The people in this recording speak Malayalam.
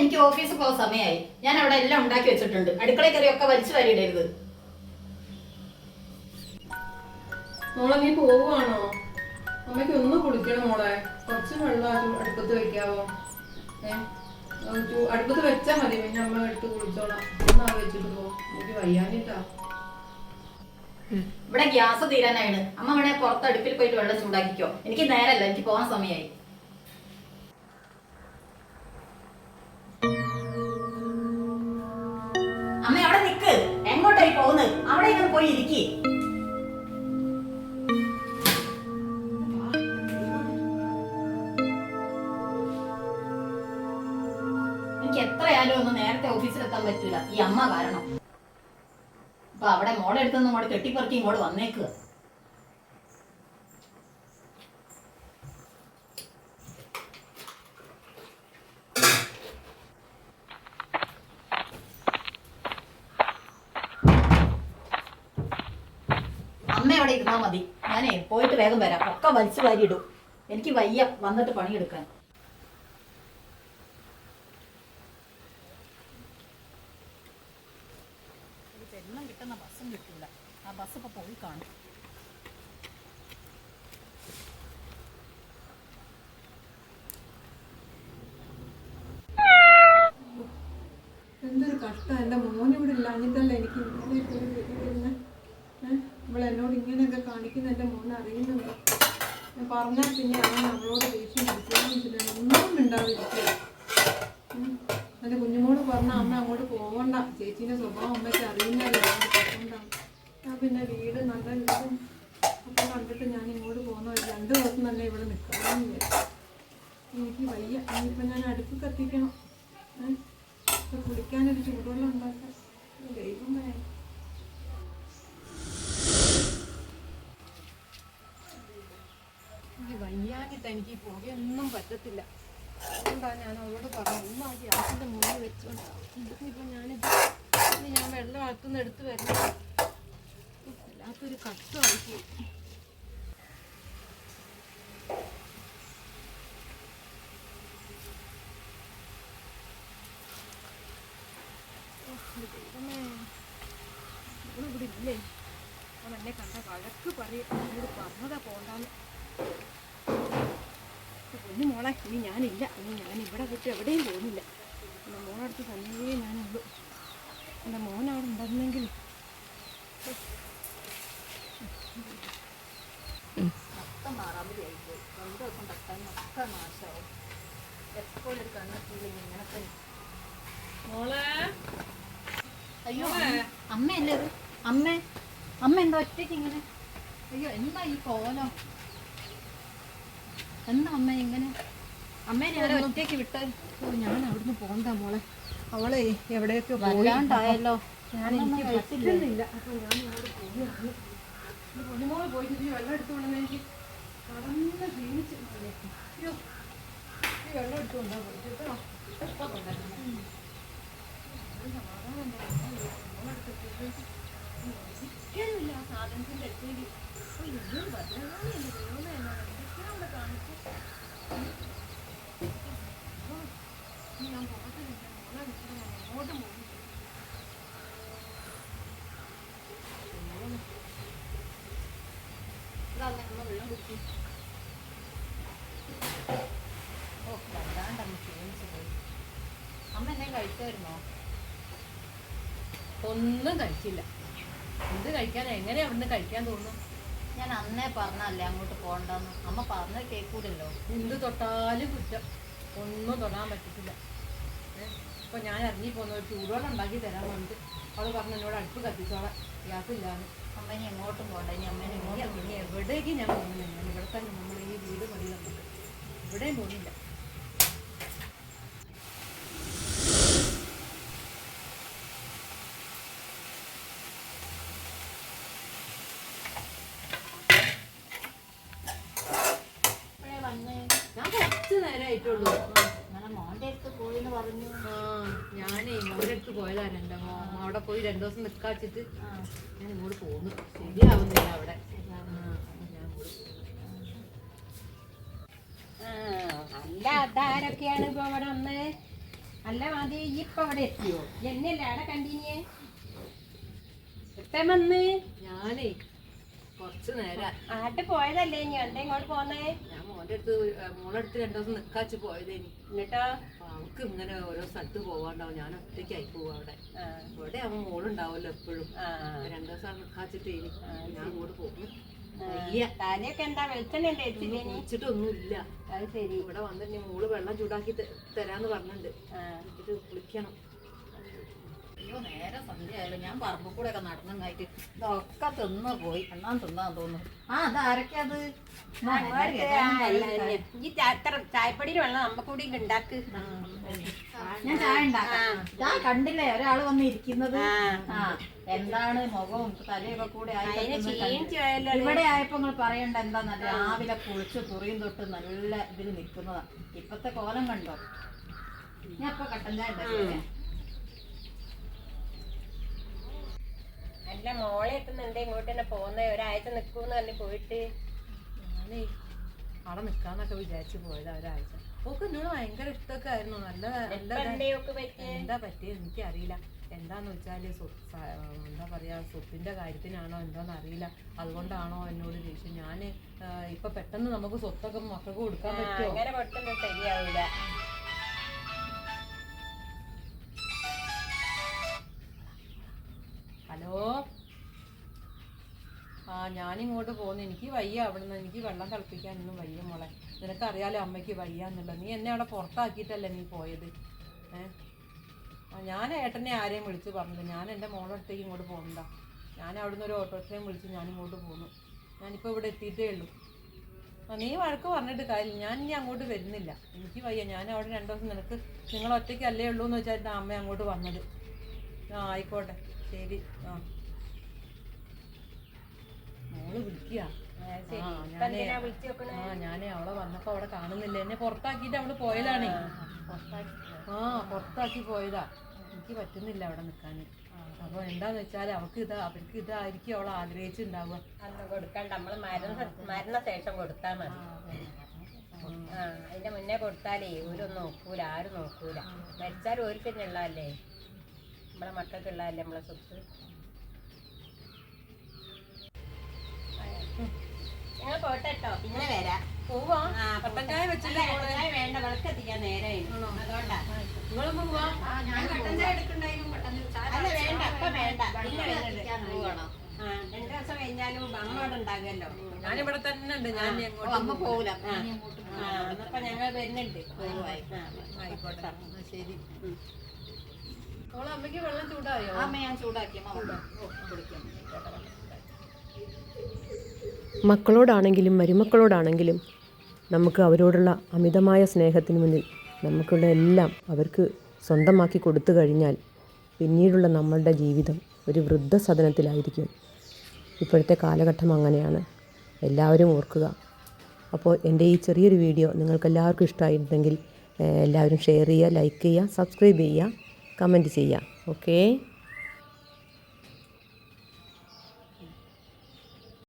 എനിക്ക് ഓഫീസിൽ പോകാൻ സമയമായി ഞാൻ അവിടെ എല്ലാം ഉണ്ടാക്കി വെച്ചിട്ടുണ്ട്. അടുക്കളയിൽ കയറി ഒക്കെ വലിച്ചു വരിയിടരുത്. മോളെ നീ പോവുകയാണോ? അമ്മയ്ക്ക് ഒന്ന് കുളിക്കണം മോളെ. കുറച്ച് വെള്ളം അടുപ്പത്ത് വെക്കാവോ? ഏഹ് അടുപ്പത്ത് വെച്ചാ മതി. പിന്നെ അമ്മ എടുത്ത് കുളിച്ചോളാം. ഒന്ന് ആ വെച്ചിട്ട് പോ. എനിക്ക് വയ്യാനിട്ടാ ഇവിടെ ഗ്യാസ് തീരാനാണ് അമ്മ വേണേ പുറത്ത് അടുപ്പിൽ പോയിട്ട് വെള്ളം ചൂടാക്കിക്കോ. എനിക്ക് നേരല്ല. എനിക്ക് പോകാൻ സമയമായി അവിടെ പോയി ഇരിക്കി. എനിക്ക് എത്രയായാലും ഒന്ന് നേരത്തെ ഓഫീസിലെത്താൻ പറ്റില്ല ഈ അമ്മ കാരണം. അപ്പൊ അവിടെ മോളെ അടുത്തൊന്നും ഇങ്ങോട്ട് കെട്ടിപ്പറക്കി ഇങ്ങോട്ട് വന്നേക്കുക ഇരുന്നാ മതി. ഞാനേ പോയിട്ട് വേഗം വരാം. ഒക്കെ വലിച്ചു വാരിയിടും എനിക്ക് വയ്യ വന്നിട്ട് പണിയെടുക്കാൻ. എണ്ണം കിട്ടുന്ന ബസ്സും കിട്ടില്ല ആ ബസ് ഇപ്പൊ പോയി കാണും. എന്തൊരു കഷ്ടം. എന്റെ മോൻ ഇവിടെ ഇല്ലാഞ്ഞിട്ടല്ല എനിക്ക് ഇങ്ങനെ ഇവിടെ എന്നോട് ഇങ്ങനെയൊക്കെ കാണിക്കുന്ന എന്റെ മോൻ അറിയുന്നുണ്ട്? ഞാൻ പറഞ്ഞാൽ പിന്നെ അവൻ അവളോട് ദേഷ്യം പിടിച്ചില്ല ഒന്നും ഉണ്ടാവില്ല എന്റെ കുഞ്ഞുമോട് പറഞ്ഞ അമ്മ അങ്ങോട്ട് പോകണ്ട ചേച്ചീന്റെ സ്വഭാവം അമ്മയ്ക്ക് അറിയുന്നതല്ല അതുകൊണ്ടാണ് ഞാൻ പിന്നെ വീട് നല്ല വീടും ഒക്കെ കണ്ടിട്ട് ഞാൻ ഇങ്ങോട്ട് പോകുന്ന രണ്ട് ദിവസം തന്നെ ഇവിടെ വിചാരിച്ചു എനിക്ക് വയ്യ. ഇനിയിപ്പോൾ ഞാൻ അടുപ്പ് കത്തിക്കണം ഏ? ഇപ്പൊ കുടിക്കാനൊരു ചൂടുവെള്ളം ഉണ്ടാക്കാം ദൈവമേ എനിക്ക് വയ്യാഞ്ഞിട്ട് എനിക്ക് ഈ പറ്റത്തില്ല. അതുകൊണ്ടാണ് ഞാൻ അവളോട് പറഞ്ഞു ഇന്ന് ആ ഗ്യാസിന്റെ മുന്നിൽ വെച്ചുകൊണ്ടാണ് ഇപ്പം ഞാനിത് ഇനി ഞാൻ വെള്ളം അകത്തുനിന്ന് എടുത്ത് വരുന്നത് വല്ലാത്തൊരു ദൈവമേ. ഇവിടെ ഇല്ലേ? അവൻ എന്നെ കണ്ട വഴക്ക് പറയും. എന്നോട് പറഞ്ഞതാ പോണ്ടാന്ന്. പൊന്നു മോളെ ഇനി ഞാനില്ല. ഇനി ഞാൻ ഇവിടെ വിട്ട് എവിടെയും പോകുന്നില്ല. എന്റെ മോളടുത്ത് തന്നെയേ ഞാനുള്ളൂ. എന്റെ മോൻ അവിടെ ഉണ്ടായിരുന്നെങ്കിൽ മൊത്തം മാറാമതിയായി പോയി രണ്ട് ദിവസം തട്ടാൻ ഒക്കെ നാശമാവും. എപ്പോഴും ഒരു കണ്ണെത്തിയില്ല ഇങ്ങനെ തന്നെ. മോളെ. അയ്യോ അമ്മയല്ലേ ഇത്? അമ്മ അമ്മ എന്താ ഒറ്റയ്ക്ക് ഇങ്ങനെ? അയ്യോ എന്താ ഈ കോലം? എന്താ അമ്മ ഇങ്ങനെ? അമ്മേനെ ഒറ്റയ്ക്ക് വിട്ട്. ഞാൻ അവിടുന്ന് പോണ്ട മോളെ. അവളെ എവിടെയൊക്കെ പോയി? വല്ലാണ്ടായല്ലോ. ഞാൻ എനിക്ക് പറ്റുന്നില്ല. അപ്പൊ ഞാൻ അവിടെ പോവുകയാണ്. പൊന്നുമോൾ പോയിട്ട് ഈ വെള്ളം എടുത്തുകൊണ്ടെന്ന് എനിക്ക് കടന്ന് ക്ഷീണിച്ച് അയ്യോ. ഈ വെള്ളം എടുത്തുകൊണ്ടാ പോയിട്ട് കേട്ടോ. സമാധാനം ഇരിക്കാനില്ല ആ സാധനത്തിന്റെ അടുത്തേക്ക് ഓ, എന്തൊരു ഭദ്രകാളിയല്ലേ ദൈവമേ എന്നെ എന്തൊക്കെയാ അവിടെ കാണിച്ചത് ഓ, ഞാൻ അമ്മ, ഒന്നും കഴിച്ചില്ല. എന്ത് കഴിക്കാൻ എങ്ങനെ അവിടുന്ന് കഴിക്കാൻ തോന്നുന്നു? ഞാൻ അന്നേ പറഞ്ഞല്ലേ അങ്ങോട്ട് പോകണ്ടെന്ന്. അമ്മ പറഞ്ഞ കേൾക്കൂലല്ലോ. എന്ത് തൊട്ടാലും കുറ്റം. ഒന്നും തൊടാൻ പറ്റത്തില്ല. ഇപ്പൊ ഞാൻ ഇറങ്ങി പോകുന്ന ഒരു ചൂടോടെ ഉണ്ടാക്കി തരാൻ വേണ്ടിട്ട് അവൾ പറഞ്ഞു എന്നോട് അടുപ്പ് കത്തിച്ചോളാം ഗ്യാസില്ലാന്ന് അമ്മനെ എങ്ങോട്ടും പോകണ്ട ഇനി അമ്മേനെ എങ്ങോട്ടും ഇനി എവിടേക്ക് ഞാൻ പോകുന്നില്ല. ഞാൻ ഇവിടെ തന്നെ നമ്മൾ ഈ വീട് മതി നമുക്ക് ഇവിടെയും പോകുന്നില്ല. ഞാൻ കുറച്ച് നേരമായിട്ടുള്ളൂ മോന്റെ അടുത്ത് പോയിന്ന് പറഞ്ഞു. ആ ഞാനേ മോന്റെ പോയതാ രണ്ടോ അവിടെ പോയി രണ്ടു ദിവസം നിൽക്കാച്ചിട്ട് ഞാൻ ഇങ്ങോട്ട് പോന്നു. ശരിയാവുന്നില്ല അവിടെ. അല്ല അതാരൊക്കെയാണ് ഇപ്പൊ അവിടെ വന്ന്. അല്ല മതി ഇപ്പൊ അവിടെ എത്തിയോ? എന്നല്ലേ അവിടെ കണ്ടിന്യേ എപ്പം വന്ന്? ഞാനേ കുറച്ച് നേരം. ആട്ട് പോയതല്ലേ ഇനി? എന്താ ഇങ്ങോട്ട് പോന്നേ? ഞാൻ മോന്റെ അടുത്ത് മോളടുത്ത് രണ്ടു ദിവസം നിക്കാച്ച് പോയതേനി. എന്നിട്ടോ? അവൾക്ക് ഇങ്ങനെ ഓരോ സ്ഥലത്ത് പോവാണ്ടാവും. ഞാൻ ഒറ്റയ്ക്കായി പോവാ അവിടെ. അവിടെ അവൻ മോളുണ്ടാവുമല്ലോ എപ്പോഴും. രണ്ടു ദിവസം നിക്കാച്ചിട്ട് ഞാൻ അങ്ങോട്ട് പോകും. ഒന്നുമില്ല അത് ശരി. ഇവിടെ വന്നിട്ട് മോൾ വെള്ളം ചൂടാക്കി തരാന്ന് പറഞ്ഞിട്ടുണ്ട്. കുളിക്കണം. അയ്യോ നേരെ സന്ധ്യയായാലും ഞാൻ പറമ്പിൽ കൂടെ ഒക്കെ നടന്നങ്ങായിട്ട് ഇതൊക്കെ തിന്ന് പോയി. എണ്ണാൻ തിന്നാൻ തോന്നുന്നു. ആ അത്? ആരൊക്കെയത് ഈ അത്ര ചായപ്പൊടിയിൽ വെള്ളം നമ്മ കൂടി ഉണ്ടാക്ക് ഞാൻ ചായ ഉണ്ടാക്കാം. ഞാൻ കണ്ടില്ലേ ഒരാൾ വന്ന് ഇരിക്കുന്നത്. ആ. എന്താണ് മുഖവും തലയൊക്കെ കൂടെ ഇവിടെ ആയപ്പോ നിങ്ങൾ പറയണ്ട എന്താന്ന് രാവിലെ കുളിച്ച് തുറിയും തൊട്ട് നല്ല ഇതിൽ നിൽക്കുന്നതാ. ഇപ്പത്തെ കോലം കണ്ടോ? ഞാൻ ഇപ്പൊ കട്ടൻ ചായ. അല്ല മോളെ എത്തുന്നുണ്ട്. ഇങ്ങോട്ട് തന്നെ പോകുന്നേ. ഒരാഴ്ച നിൽക്കൂന്ന് പറഞ്ഞ് പോയിട്ട്. ഞാനേ അവിടെ നിക്കാന്നൊക്കെ വിചാരിച്ചു പോയതാ ഒരാഴ്ച. ഓക്ക് എന്നോട് ഭയങ്കര ഇഷ്ടമൊക്കെ ആയിരുന്നു നല്ല നല്ല എന്താ പറ്റിയത് എനിക്കറിയില്ല. എന്താന്ന് സ- എന്താ പറയാ സ്വത്തിന്റെ കാര്യത്തിനാണോ എന്താന്ന് അറിയില്ല. അതുകൊണ്ടാണോ എന്നോട് ചോദിച്ചു ഞാൻ ആ, ഇപ്പൊ പെട്ടെന്ന് നമുക്ക് സ്വത്തൊക്കെ മക്കൾക്ക് കൊടുക്കാൻ പറ്റുമോ ഞാനിങ്ങോട്ട് പോകുന്നു. എനിക്ക് വയ്യ അവിടെ നിന്ന് എനിക്ക് വെള്ളം തിളപ്പിക്കാനൊന്നും വയ്യ മോളെ. നിനക്കറിയാലോ അമ്മയ്ക്ക് വയ്യ എന്നുള്ളത്. നീ എന്നെ അവിടെ പുറത്താക്കിയിട്ടല്ലേ നീ പോയത്? ഏഹ് ഞാൻ ഏട്ടനെ ആരെയും വിളിച്ച് പറഞ്ഞില്ല. ഞാൻ എന്റെ മോളുടെ അടുത്തേക്ക് ഇങ്ങോട്ട് പോകണ്ട ഞാൻ അവിടുന്ന് ഒരു ഓട്ടോറിക്ഷയും വിളിച്ച് ഞാൻ ഇങ്ങോട്ട് പോന്നു. ഞാനിപ്പോൾ ഇവിടെ എത്തിയിട്ടേ ഉള്ളൂ. നീ വഴക്ക് പറഞ്ഞിട്ട് കാര്യമില്ല. ഞാൻ ഇനി അങ്ങോട്ട് വരുന്നില്ല. എനിക്ക് വയ്യ. ഞാൻ അവിടെ രണ്ടു ദിവസം നിനക്ക് നിങ്ങൾ ഒറ്റയ്ക്കല്ലേ ഉള്ളൂ എന്ന് വെച്ചാൽ അമ്മ അങ്ങോട്ട് വന്നത്. ആ ആയിക്കോട്ടെ. ശരി. ആ. മോൾ വിളിക്കുക. ആ, ഞാനേ- അവളെ വന്നപ്പോ അവിടെ കാണുന്നില്ല. എന്നെ പുറത്താക്കിട്ട് അവൾ പോയതാണേ. ആ പുറത്താക്കി പോയതാ. എനിക്ക് പറ്റുന്നില്ല അവിടെ നിൽക്കാൻ അപ്പൊ എന്താന്ന് വെച്ചാൽ അവക്ക് ഇതാ അവർക്ക് ഇതായിരിക്കും അവൾ ആഗ്രഹിച്ചിണ്ടാവുക. കൊടുക്കണ്ട. നമ്മൾ മരുന്ന് മരണ ശേഷം കൊടുത്താ മതി. ആ അതിന്റെ മുന്നേ കൊടുത്താലേ ഓരൊന്നും നോക്കൂല ആരും നോക്കൂല. മരിച്ചാൽ ഓർക്ക് തന്നെ ഉള്ളതല്ലേ നമ്മളെ മക്കൾക്കുള്ളതല്ലേ നമ്മളെ സ്വത്ത്? ഞങ്ങൾ പോട്ടെട്ടോ. പിന്നെ വരാം. പോവാ? വെച്ചില്ലേ വേണ്ട വിളക്കെത്തിക്കാൻ നേരെ അതുകൊണ്ടാ. നിങ്ങളും പോവാ. ഞാൻ കട്ടൻ ചായ എടുക്കണ്ടായിരുന്നു അല്ല വേണ്ട വേണ്ട. രണ്ടു ദിവസം കഴിഞ്ഞാലും ഉണ്ടാകുമല്ലോ. ഞാനിവിടെ തന്നെ ഉണ്ട്. ഞാൻ അമ്മ പോകൂല. അപ്പൊ ഞങ്ങൾ വരുന്നുണ്ട്. ആയിക്കോട്ടെ. ശരി. അമ്മയ്ക്ക് വെള്ളം ചൂടായോ? അമ്മ ഞാൻ ചൂടാക്കി. അമ്മ വന്നോ. ഓ, കുടിക്കാം മക്കളോടാണെങ്കിലും മരുമക്കളോടാണെങ്കിലും നമുക്ക് അവരോടുള്ള അമിതമായ സ്നേഹത്തിന് മുന്നിൽ നമുക്കുള്ള എല്ലാം അവർക്ക് സ്വന്തമാക്കി കൊടുത്തു കഴിഞ്ഞാൽ പിന്നീടുള്ള നമ്മളുടെ ജീവിതം ഒരു വൃദ്ധസദനത്തിലായിരിക്കും ഇപ്പോഴത്തെ കാലഘട്ടം അങ്ങനെയാണ്. എല്ലാവരും ഓർക്കുക. അപ്പോൾ എന്റെ ഈ ചെറിയൊരു വീഡിയോ നിങ്ങൾക്കെല്ലാവർക്കും ഇഷ്ടമായിട്ടുണ്ടെങ്കിൽ എല്ലാവരും ഷെയർ ചെയ്യുക ലൈക്ക് ചെയ്യുക സബ്സ്ക്രൈബ് ചെയ്യുക കമന്റ് ചെയ്യുക. ഓക്കേ?